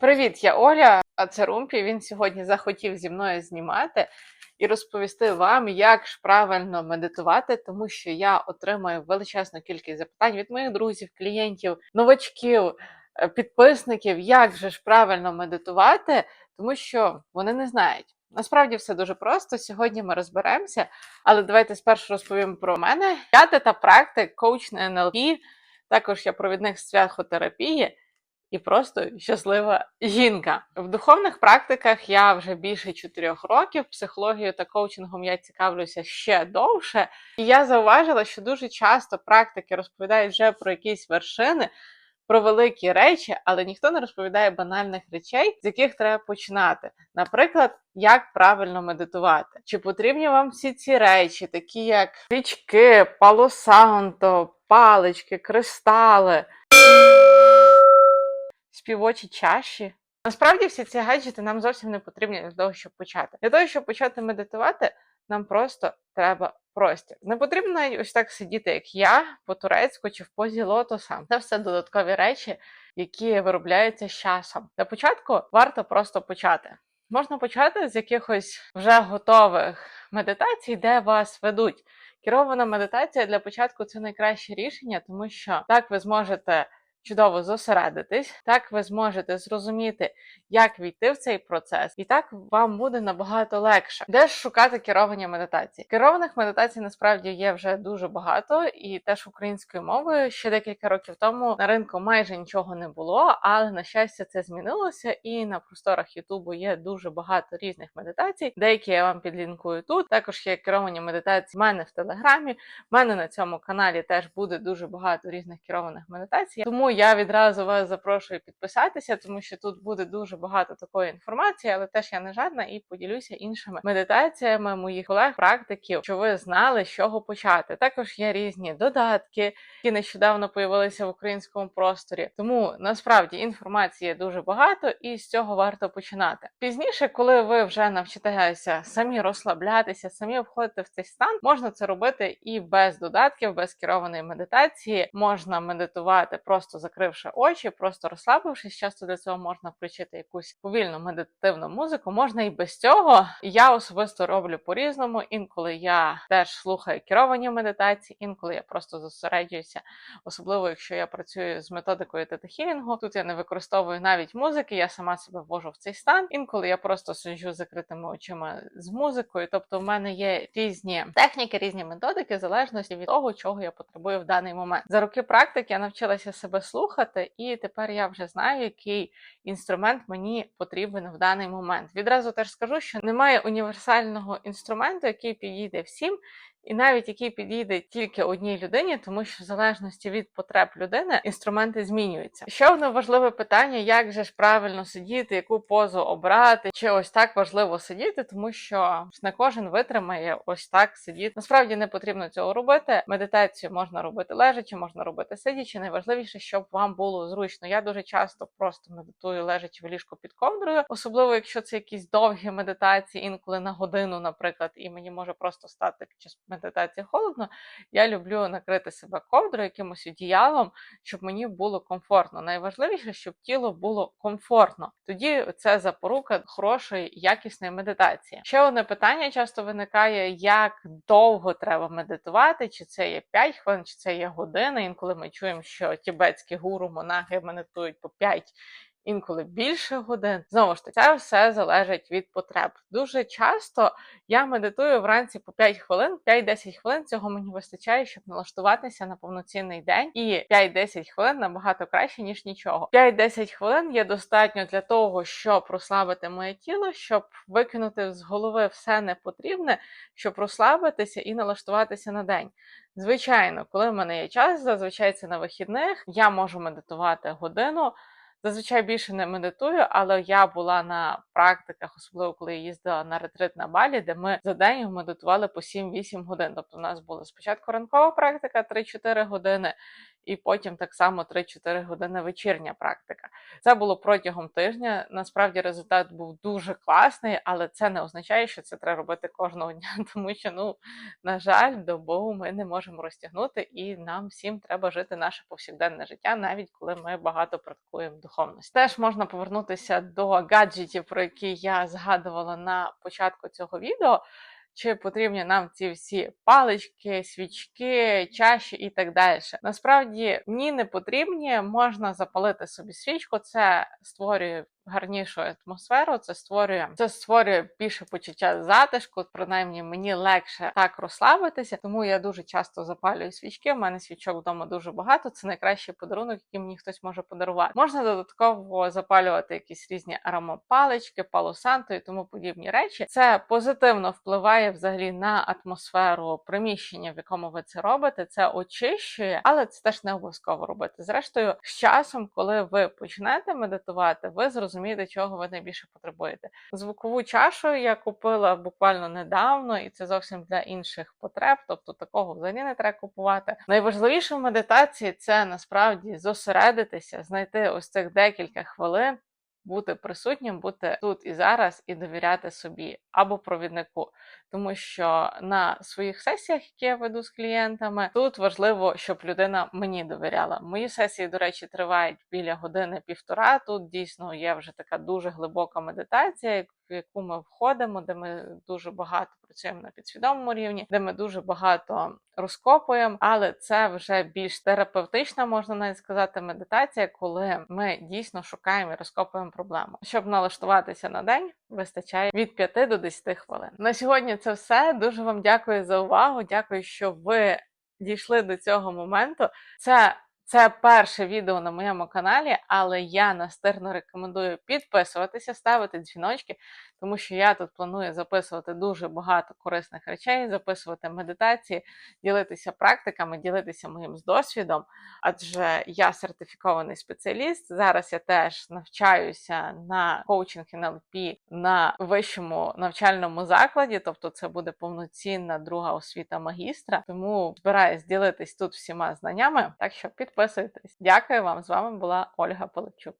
Привіт, я Оля, а це Румпі. Він сьогодні захотів зі мною знімати і розповісти вам, як ж правильно медитувати, тому що я отримую величезну кількість запитань від моїх друзів, клієнтів, новачків, е, підписників, як же ж правильно медитувати, тому що вони не знають. Насправді все дуже просто. Сьогодні ми розберемося, але давайте спершу розповім про мене. Я тета практик, коуч на НЛП, також я провідник з психотерапії і просто щаслива жінка. В духовних практиках я вже більше чотирьох років. Психологією та коучингом я цікавлюся ще довше. І я зауважила, що дуже часто практики розповідають вже про якісь вершини. Про великі речі, але ніхто не розповідає банальних речей, з яких треба починати. Наприклад, як правильно медитувати. Чи потрібні вам всі ці речі, такі як свічки, палосанто, палички, кристали, співочі чаші. Насправді всі ці гаджети нам зовсім не потрібні для того, щоб почати. Для того, щоб почати медитувати, нам просто треба простір. Не потрібно ось так сидіти, як я, по-турецьку чи в позі лотоса. Це все додаткові речі, які виробляються з часом. Для початку варто просто почати. Можна почати з якихось вже готових медитацій, де вас ведуть. Керована медитація для початку це найкраще рішення, тому що так ви зможете чудово зосередитись, так ви зможете зрозуміти, як війти в цей процес, і так вам буде набагато легше. Де ж шукати керовані медитації? Керованих медитацій насправді є вже дуже багато, і теж українською мовою ще декілька років тому на ринку майже нічого не було, але на щастя це змінилося. І на просторах Ютубу є дуже багато різних медитацій. Деякі я вам підлінкую тут. Також є керовані медитації в мене в телеграмі. В мене на цьому каналі теж буде дуже багато різних керованих медитацій. Тому я відразу вас запрошую підписатися, тому що тут буде дуже багато такої інформації, але теж я не жадна і поділюся іншими медитаціями моїх колег, практиків, що ви знали, з чого почати. Також є різні додатки, які нещодавно появилися в українському просторі. Тому насправді інформації дуже багато, і з цього варто починати. Пізніше, коли ви вже навчитеся самі розслаблятися, самі входити в цей стан, можна це робити і без додатків, без керованої медитації. Можна медитувати просто закривши очі, просто розслабившись. Часто для цього можна включити якусь повільну медитативну музику. Можна і без цього. Я особисто роблю по-різному. Інколи я теж слухаю керовані медитації, інколи я просто зосереджуюся, особливо якщо я працюю з методикою тета-хілінгу. Тут я не використовую навіть музики, я сама себе ввожу в цей стан. Інколи я просто сиджу закритими очима з музикою. Тобто, в мене є різні техніки, різні методики, в залежності від того, чого я потребую в даний момент. За роки практики я навчилася себе слухати, і тепер я вже знаю, який інструмент мені потрібен в даний момент. Відразу теж скажу, що немає універсального інструменту, який підійде всім. І навіть який підійде тільки одній людині, тому що в залежності від потреб людини інструменти змінюються. Ще одне важливе питання: як же ж правильно сидіти, яку позу обрати, чи ось так важливо сидіти, тому що не кожен витримає ось так сидіти. Насправді не потрібно цього робити. Медитацію можна робити лежачи, можна робити сидячи. Найважливіше, щоб вам було зручно. Я дуже часто просто медитую лежачи в ліжку під ковдрою, особливо якщо це якісь довгі медитації, інколи на годину, наприклад, і мені може просто стати під час медитації холодно, я люблю накрити себе ковдрою, якимось одіялом, щоб мені було комфортно. Найважливіше, щоб тіло було комфортно. Тоді це запорука хорошої, якісної медитації. Ще одне питання часто виникає: як довго треба медитувати, чи це є 5 хвилин, чи це є година. Інколи ми чуємо, що тібетські гуру, монахи медитують по 5 інколи більше годин. Знову ж таки, це все залежить від потреб. Дуже часто я медитую вранці по 5 хвилин, 5-10 хвилин цього мені вистачає, щоб налаштуватися на повноцінний день. І 5-10 хвилин набагато краще, ніж нічого. 5-10 хвилин є достатньо для того, щоб розслабити моє тіло, щоб викинути з голови все непотрібне, щоб розслабитися і налаштуватися на день. Звичайно, коли в мене є час, зазвичай це на вихідних, я можу медитувати годину. Зазвичай більше не медитую, але я була на практиках, особливо коли я їздила на ретрит на балі, де ми за день медитували по 7-8 годин. Тобто, у нас була спочатку ранкова практика 3-4 години, і потім так само 3-4 години вечірня практика. Це було протягом тижня. Насправді результат був дуже класний, але це не означає, що це треба робити кожного дня, тому що, ну, на жаль, добу ми не можемо розтягнути, і нам всім треба жити наше повсякденне життя, навіть коли ми багато практикуємо духовність. Теж можна повернутися до гаджетів, про які я згадувала на початку цього відео. Чи потрібні нам ці всі палички, свічки, чаші і так далі. Насправді ні, не потрібні. Можна запалити собі свічку, це створює гарнішу атмосферу, це створює це створює більше почуття затишку. Принаймні мені легше так розслабитися, тому я дуже часто запалюю свічки. У мене свічок вдома дуже багато. Це найкращий подарунок, який мені хтось може подарувати. Можна додатково запалювати якісь різні аромапалички, палосанто і тому подібні речі. Це позитивно впливає взагалі на атмосферу приміщення, в якому ви це робите. Це очищує, але це теж не обов'язково робити. Зрештою, з часом, коли ви почнете медитувати, ви зрозумієте, чого ви найбільше потребуєте. Звукову чашу я купила буквально недавно, і це зовсім для інших потреб, тобто такого взагалі не треба купувати. Найважливіше в медитації це насправді зосередитися, знайти ось цих декілька хвилин. Бути присутнім, бути тут і зараз, і довіряти собі або провіднику, тому що на своїх сесіях, які я веду з клієнтами, тут важливо, щоб людина мені довіряла. Мої сесії, до речі, тривають біля години-півтора. Тут дійсно є вже така дуже глибока медитація, в яку ми входимо, де ми дуже багато працюємо на підсвідомому рівні, де ми дуже багато розкопуємо, але це вже більш терапевтична, можна навіть сказати, медитація, коли ми дійсно шукаємо і розкопуємо проблему. Щоб налаштуватися на день, вистачає від 5 до 10 хвилин. На сьогодні це все. Дуже вам дякую за увагу. Дякую, що ви дійшли до цього моменту. Це це перше відео на моєму каналі, але я настирно рекомендую підписуватися, ставити дзвіночки, тому що я тут планую записувати дуже багато корисних речей, записувати медитації, ділитися практиками, ділитися моїм досвідом. Адже я сертифікований спеціаліст. Зараз я теж навчаюся на коучинг НЛП на вищому навчальному закладі, тобто це буде повноцінна друга освіта магістра. Тому збираюсь ділитись тут всіма знаннями. Так що підписуйтесь. Дякую вам. З вами була Ольга Поличук.